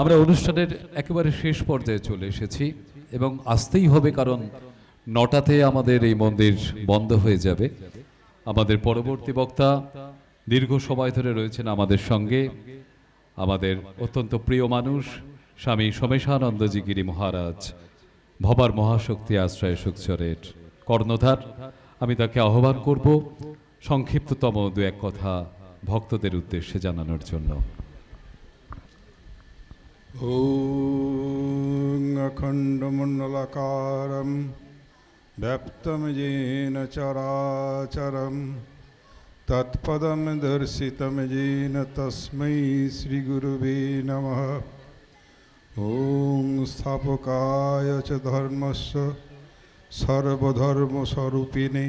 আমরা অনুষ্ঠানের একেবারে শেষ পর্যায়ে চলে এসেছি এবং আসতেই হবে কারণ নটাতে আমাদের এই মন্দির বন্ধ হয়ে যাবে। আমাদের পরবর্তী বক্তা দীর্ঘ সময় ধরে রয়েছেন আমাদের সঙ্গে। আমাদের অত্যন্ত প্রিয় মানুষ স্বামী সোমেশানন্দজি গিরি মহারাজ, ভবার মহাশক্তি আশ্রয় সুকচরের কর্ণধার। আমি তাকে আহ্বান করব সংক্ষিপ্ততম দু এক কথা ভক্তদের উদ্দেশ্যে জানানোর জন্য। अखण्डमण्डलाकारं व्याप्तं येन चराचरं तत्पदं दर्शितं येन तस्मै श्रीगुरुवे नमः ॐ स्थापकाय च धर्मस्य सर्वधर्मस्वरूपिणे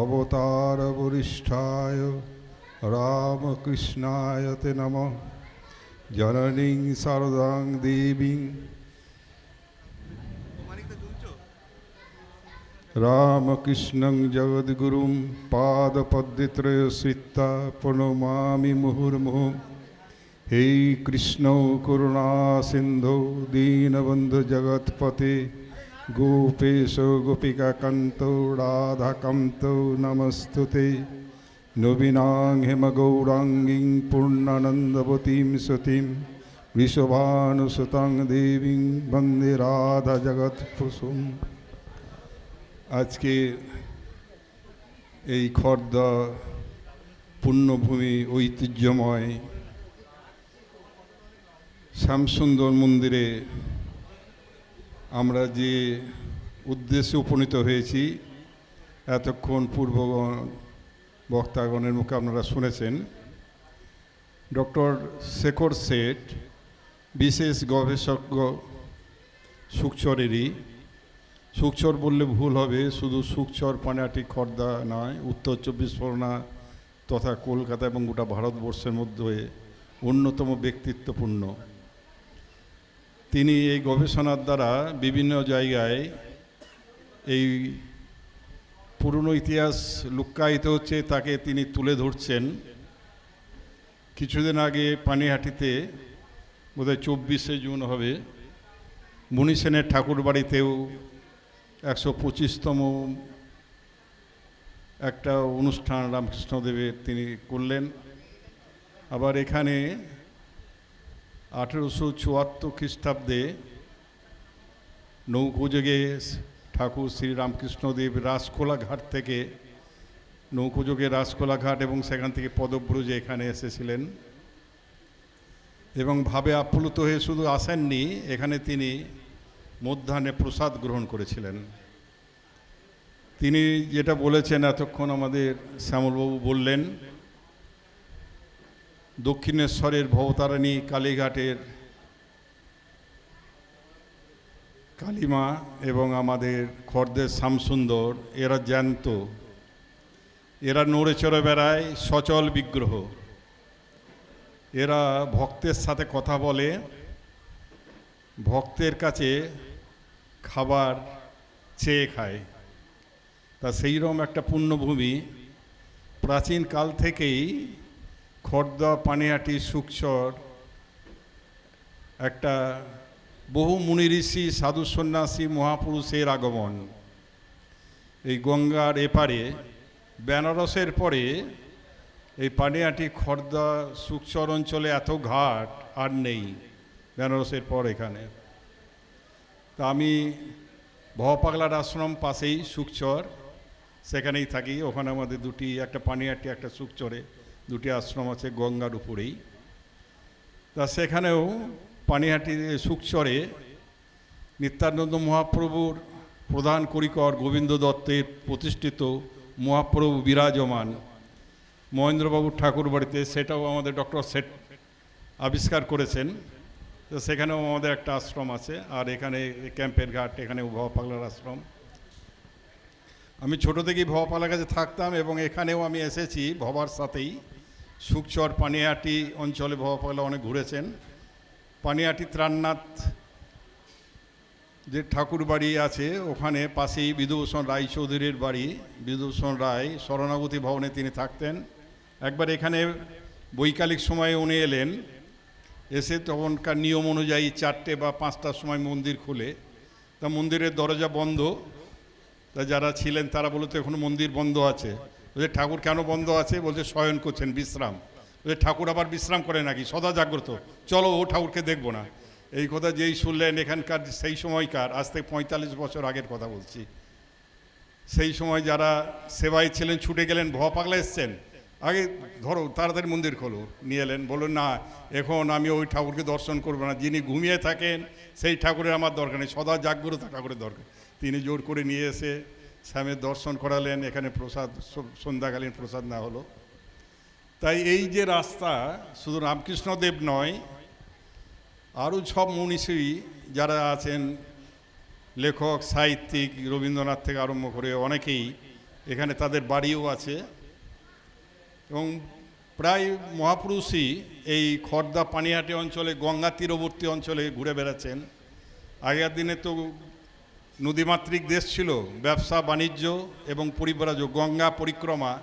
अवतारवरिष्ठाय रामकृष्णाय ते नमः জননীং শারদাং দেবীং। রামকৃষ্ণং জগদ্গুরুম পাদপদ্মত্রয় শ্রিতা প্রণমামি মুহুর্মুহু হে কৃষ্ণ করুণা সিন্ধু দীনবন্ধু জগৎপতে গোপেশ গোপিকাকান্ত রাধাকান্ত নমস্তুতে। নবীনাং হেমগৌরাঙ্গীং পূর্ণানন্দবতীং সতীং বৃষভানুসুতাং দেবীং বন্দে রাধা জগৎপুসুম আজকে এই খর্দা পুণ্যভূমি ঐতিহ্যময় শ্যামসুন্দর মন্দিরে আমরা যে উদ্দেশ্যে উপনীত হয়েছি, এতক্ষণ পূর্বগণ বক্তাগণের মুখে আপনারা শুনেছেন। ডক্টর শেখর শেঠ, বিশেষ গবেষজ্ঞ সুকচরেরই সুকচর বললে ভুল হবে, শুধু সুকচর পানিয়াটি খর্দা নয়, উত্তর চব্বিশ পরগনা তথা কলকাতা এবং গোটা ভারতবর্ষের মধ্যে অন্যতম ব্যক্তিত্বপূর্ণ। তিনি এই গবেষণার দ্বারা বিভিন্ন জায়গায় এই পুরনো ইতিহাস লুক্কায়িত হচ্ছে, তাকে তিনি তুলে ধরছেন। কিছুদিন আগে পানিহাটিতে, বোধহয় চব্বিশে জুন হবে, মুনি সেনের ঠাকুর বাড়িতেও একশো পঁচিশতম একটা অনুষ্ঠান রামকৃষ্ণদেবের তিনি করলেন। আবার এখানে আঠেরোশো চুয়াত্তর খ্রিস্টাব্দে নৌকোযোগে ঠাকুর শ্রী রামকৃষ্ণদেব থেকে নৌকোযোগে রাসকোলা ঘাট এবং সেখান থেকে পদব্রজে এখানে এসেছিলেন। এবং ভাবে আপ্লুত হয়ে শুধু আসেননি, এখানে তিনি মধ্যাহ্নে প্রসাদ গ্রহণ করেছিলেন। তিনি যেটা বলেছেন এতক্ষণ আমাদের শ্যামলবাবু বললেন, দক্ষিণেশ্বরের ভবতারিণী কালীঘাটের কালিমা এবং আমাদের খর্দের শ্যামসুন্দর, এরা জ্যান্ত। এরা নড়ে চড়ে বেড়ায়, সচল বিগ্রহ। এরা ভক্তের সাথে কথা বলে, ভক্তের কাছে খাবার চেয়ে খায়। তা সেইরকম একটা পুণ্যভূমি প্রাচীন কাল থেকেই খর্দা পানিহাটি সুকচর একটা বহু মুনি ঋষি, সাধু সন্ন্যাসী, মহাপুরুষের আগমন। এই গঙ্গার এপারে, বেনারসের পরে এই পানিয়াটি, খর্দা সুকচর অঞ্চলে এত ঘাট আর নেই বেনারসের পর এখানে। তা আমি ভপাগলার আশ্রম পাশেই সুকচর সেখানেই থাকি। ওখানে আমাদের দুটি, একটা পানিয়াটি, একটা সুকচরে দুটি আশ্রম আছে গঙ্গার উপরেই। তা সেখানেও পানিহাটি সুকচরে নিত্যানন্দ মহাপ্রভুর প্রধান করিকর গোবিন্দ দত্তের প্রতিষ্ঠিত মহাপ্রভু বিরাজমান। মহেন্দ্রবাবু ঠাকুর বাড়িতে সেটাও আমাদের ডক্টর সেট আবিষ্কার করেছেন। তো সেখানেও আমাদের একটা আশ্রম আছে, আর এখানে ক্যাম্পের ঘাট, এখানে ভবাপাগলার আশ্রম। আমি ছোট থেকেই ভবাপালার কাছে থাকতাম এবং এখানেও আমি এসেছি ভবার সাথেই। সুকচর পানিহাটি অঞ্চলে ভবাপাগলা অনেক ঘুরেছেন। পানিহাটি ত্রাণনাথ যে ঠাকুর বাড়ি আছে, ওখানে পাশেই বিধুভূষণ রায় চৌধুরীর বাড়ি। বিধুভূষণ রায় শরণাগতি ভবনে তিনি থাকতেন। একবার এখানে বৈকালিক সময়ে উনি এলেন। এসে তখনকার নিয়ম অনুযায়ী চারটে বা পাঁচটার সময় মন্দির খুলে। তা মন্দিরের দরজা বন্ধ। তা যারা ছিলেন তারা বলতো, এখনও মন্দির বন্ধ আছে। বলছে, ঠাকুর কেন বন্ধ আছে? বলছে, শয়ন করছেন, বিশ্রাম। ঠাকুর আবার বিশ্রাম করে নাকি, সদা জাগ্রত। চলো ও ঠাকুরকে দেখব না। এই কথা যেই শুনলেন এখানকার, সেই সময়কার, আজ থেকে পঁয়তাল্লিশ বছর আগের কথা বলছি। সেই সময় যারা সেবায় ছিলেন, ছুটে গেলেন, ভয় পাগলা এসছেন। আগে ধরো, তাড়াতাড়ি মন্দির খোলো, নিয়ে এলেন বলুন না, এখন আমি ওই ঠাকুরকে দর্শন করব না। যিনি ঘুমিয়ে থাকেন, সেই ঠাকুরের আমার দরকার নেই, সদা জাগ্রত ঠাকুরের দরকার। তিনি জোর করে নিয়ে এসে শ্যামের দর্শন করালেন, এখানে প্রসাদ সন্ধ্যাকালীন প্রসাদ না হলো। তাই এই যে রাস্তা, শুধু রামকৃষ্ণদেব নয়, আরও সব মনীষী যারা আছেন, লেখক, সাহিত্যিক, রবীন্দ্রনাথ থেকে আরম্ভ করে অনেকেই এখানে তাদের বাড়িও আছে। এবং প্রায় মহাপুরুষই এই খর্দা পানিহাটি অঞ্চলে, গঙ্গা তীরবর্তী অঞ্চলে ঘুরে বেড়াচ্ছেন। আগের দিনে তো নদীমাতৃক দেশ ছিল, ব্যবসা, বাণিজ্য এবং পরিব্রাজ গঙ্গা পরিক্রমা।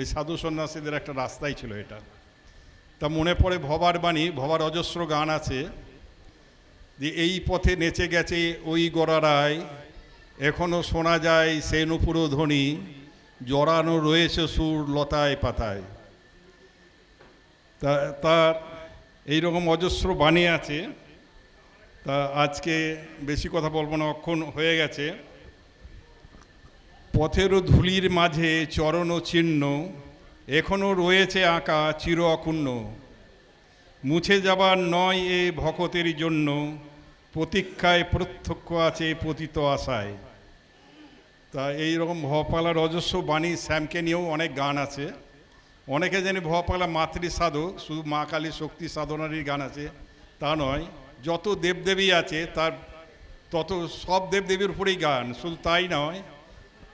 এই সাধু সন্ন্যাসীদের একটা রাস্তাই ছিল এটা। তা মনে পড়ে ভবার বাণী, ভবার অজস্র গান আছে যে এই পথে নেচে গেছে ওই গড়ারায় এখনও শোনা যায় সে নুপুর ধ্বনি, জড়ানো রয়েছে সুর লতায় পাতায়। তা তার এইরকম অজস্র বাণী আছে। তা আজকে বেশি কথা বলব না অক্ষণ হয়ে গেছে। পথের ধুলির মাঝে চরণ চিহ্ন, এখনও রয়েছে আঁকা চির অকুণ্ণ মুছে যাবার নয় এ ভকতের জন্য, প্রতীক্ষায় প্রত্যক্ষ আছে পতিত আশায়। তা এই রকম ভপালার অজস্র বাণী শ্যামকে নিয়েও অনেক গান আছে। অনেকে জানি ভপালা মাতৃ সাধক, শুধু মা কালী শক্তি সাধনারই গান আছে, তা নয়, যত দেবদেবী আছে, তার তত সব দেবদেবীর উপরেই গান, শুধু তাই নয়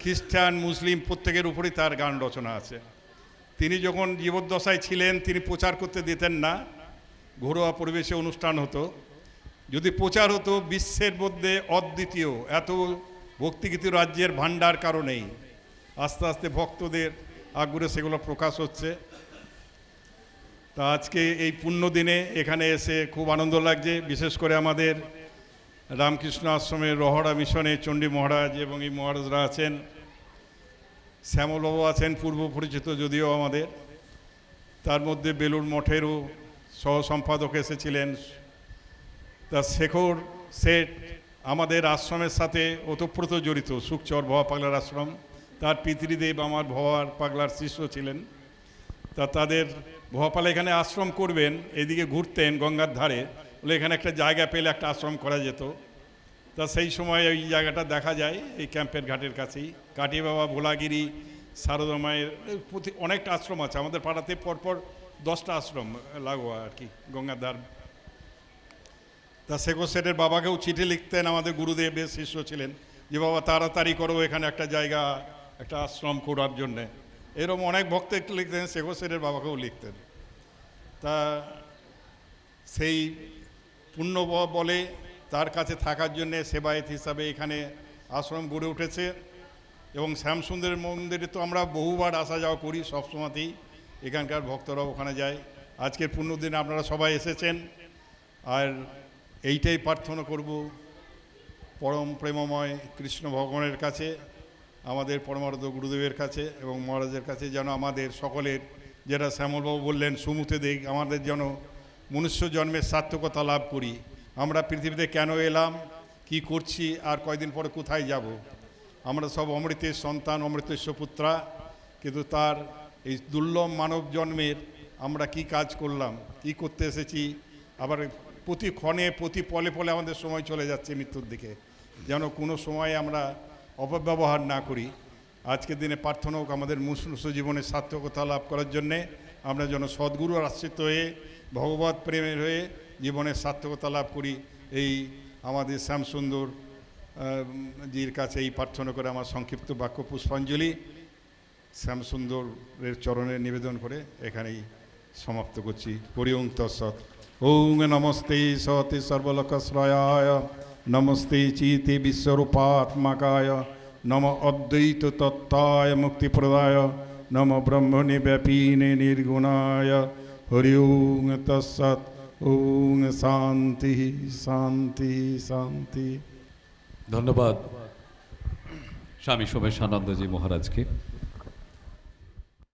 খ্রিস্টান, মুসলিম প্রত্যেকের উপরেই তার গান রচনা আছে। তিনি যখন জীবদ্দশায় ছিলেন, তিনি প্রচার করতে দিতেন না। ঘরোয়া পরিবেশে অনুষ্ঠান হতো। যদি প্রচার হতো, বিশ্বের মধ্যে অদ্বিতীয়, এত ভক্তিগীতি রাজ্যের ভাণ্ডার কারণেই আস্তে আস্তে ভক্তদের আগ্রহে সেগুলো প্রকাশ হচ্ছে। তা আজকে এই পুণ্য দিনে এখানে এসে খুব আনন্দ লাগছে। বিশেষ করে আমাদের রামকৃষ্ণ আশ্রমের রহড়া মিশনে চণ্ডী মহারাজ এবং এই মহারাজরা আছেন। শ্যামলবাবু আছেন পূর্ব পরিচিত যদিও আমাদের। তার মধ্যে বেলুর মঠেরও সহ সম্পাদক এসেছিলেন। তা শেখর শেঠ আমাদের আশ্রমের সাথে ওতপ্রোত জড়িত, সুখচর ভবা পাগলার আশ্রম। তার পিতৃদেব আমার ভবার পাগলার শিষ্য ছিলেন। তা তাদের ভবাপালা এখানে আশ্রম করবেন, এদিকে ঘুরতেন গঙ্গার ধারে। বলে এখানে একটা জায়গা পেলে একটা আশ্রম করা যেত। তা সেই সময় ওই জায়গাটা দেখা যায়, এই ক্যাম্পের ঘাটের কাছেই। কাটি বাবা, ভোলাগিরি, সারদা মায়ের এই প্রতি অনেকটা আশ্রম আছে। আমাদের পাড়াতে পরপর দশটা আশ্রম লাগোয়া আর কি, গঙ্গাধার। তা শেখর সেটের বাবাকেও চিঠি লিখতেন, আমাদের গুরুদেবের শিষ্য ছিলেন যে, বাবা, তাড়াতাড়ি করো এখানে একটা জায়গা, একটা আশ্রম করার জন্যে। এরকম অনেক ভক্ত একটু লিখতেন শেখর সেটের বাবাকেও লিখতেন। তা সেই পুণ্য বলে তার কাছে থাকার জন্যে সেবায়েত হিসাবে এখানে আশ্রম গড়ে উঠেছে। এবং শ্যামসুন্দরের মন্দিরে তো আমরা বহুবার আসা যাওয়া করি সবসময়তেই। এখানকার ভক্তরা ওখানে যায়। আজকের পুণ্যদিনে আপনারা সবাই এসেছেন। আর এইটাই প্রার্থনা করব, পরম প্রেমময় কৃষ্ণ ভগবানের কাছে, আমাদের পরমার্থ গুরুদেবের কাছে এবং মহারাজের কাছে যেন আমাদের সকলের, যেটা শ্যামলবাবু বললেন, সুমুতে দেখ, আমাদের যেন মনুষ্য জন্মের সার্থকতা লাভ করি। আমরা পৃথিবীতে কেন এলাম? কি করছি? আর কয়দিন পরে কোথায় যাব? আমরা সব অমৃতের সন্তান অমৃতেশ্ব পুত্রা। কিন্তু তার এই দুর্লভ মানব জন্মের আমরা কি কাজ করলাম? কি করতে এসেছি? আবার প্রতি ক্ষণে, প্রতি পলে পলে আমাদের সময় চলে যাচ্ছে মৃত্যুর দিকে। যেন কোনো সময় আমরা অপব্যবহার না করি। আজকের দিনে প্রার্থনা হোক আমাদের মুসলুস জীবনের সার্থকতা লাভ করার জন্যে। আমরা যেন সদ্গুরুর আশ্রিত হয়ে ভগবত প্রেমের হয়ে জীবনের সার্থকতা লাভ করি। এই আমাদের শ্যামসুন্দর জির কাছে এই প্রার্থনা করে আমার সংক্ষিপ্ত বাক্য পুষ্পাঞ্জলি। শ্যামসুন্দরের চরণে নিবেদন করে এখানেই সমাপ্ত করছি। হরিওং তৎসৎ। ওং নমস্তে সতি সর্বলোকশ্রয়ায়, নমস্তে চিতে বিশ্বরূপাত্মকায়, নম অদ্বৈত তত্ত্বায় মুক্তিপ্রদায়, নম ব্রহ্মণি ব্যাপীনে নির্গুণায়। হরি ওং তৎসৎ ওং শান্তি শান্তি শান্তি ধন্যবাদ স্বামী সোমেশানন্দজি মহারাজকে